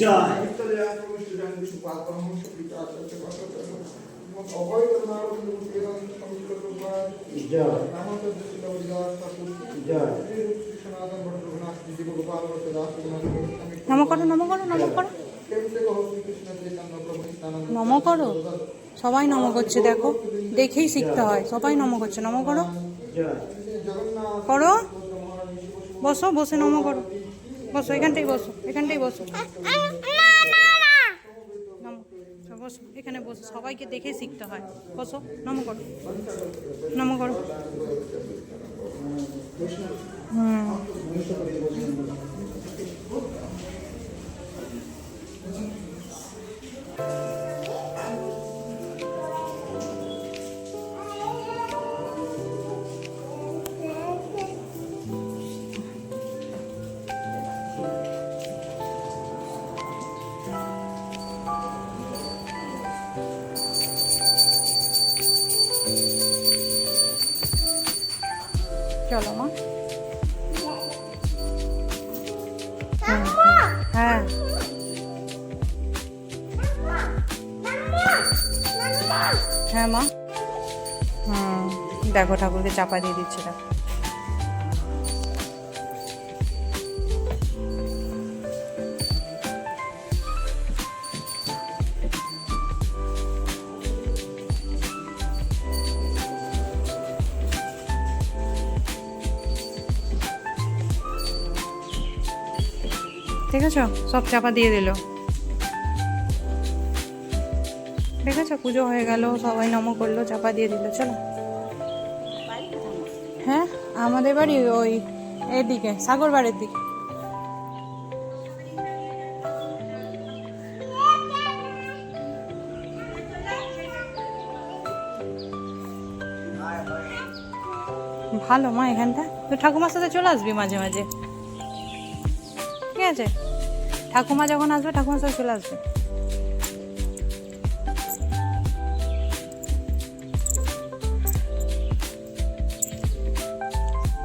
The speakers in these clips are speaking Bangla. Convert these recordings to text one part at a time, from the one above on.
জয়। নম করো নম করো নম করো নম করো সবাই নম করছে, দেখো। দেখেই শিখতে হয়। সবাই নম করছে। নম করো। করো বসো বসে নম করো বসো এখানটাই বসো এখানটাই বসো। বসো এখানে বসো সবাইকে দেখে শিখতে হয়। বসো নম করো নম করো। হুম। চলো মা। হ্যাঁ। হ্যাঁ মা। হুম দেখো ঠাকুরকে চাপা দিয়ে দিচ্ছে দেখো। আছে সব চাপা দিয়ে দিল। আছে পুজো হয়ে গেল, সবাই নম করল, চাপা দিয়ে দিল, চলো। হ্যাঁ আমাদের বাড়ি ওই এদিকে, সাগর বাড়ির দিকে। ভালো মা এখানটা। তো ঠাকুমার সাথে চলে আসবি মাঝে মাঝে। ঠিক আছে? ঠাকুমা যখন আসবে ঠাকুমার সাথে চলে আসবে।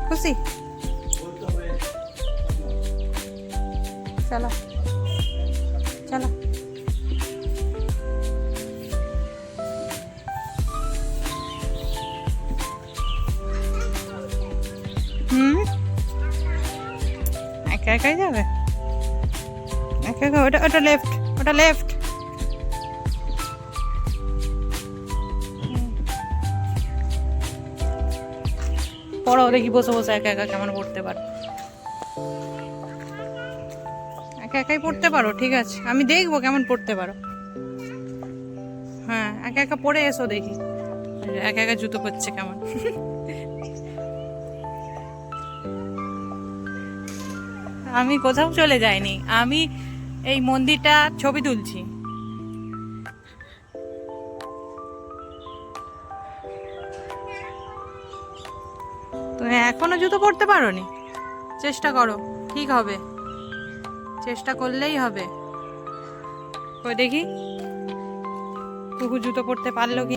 খুশি? চলো। চলো। হুম? একা একাই যাবে? একা ওটা ওটা লেফট ওটা লেফট পড়ো দেখি বসে বসে একা একা কেমন পড়তে পারো। একা একাই পড়তে পারো, ঠিক আছে। আমি দেখব কেমন পড়তে পারো। হ্যাঁ একা একা পড়ে এসো দেখি। একা একা জুতো করছে কেমন। আমি কোথাও চলে যাইনি। আমি এই মন্দিরটা ছবি তুলছি। তো এখনও জুতো পরতে পারোনি? চেষ্টা করো, ঠিক হবে। চেষ্টা করলেই হবে। দেখি? কুকুর জুতো পরতে পারল কি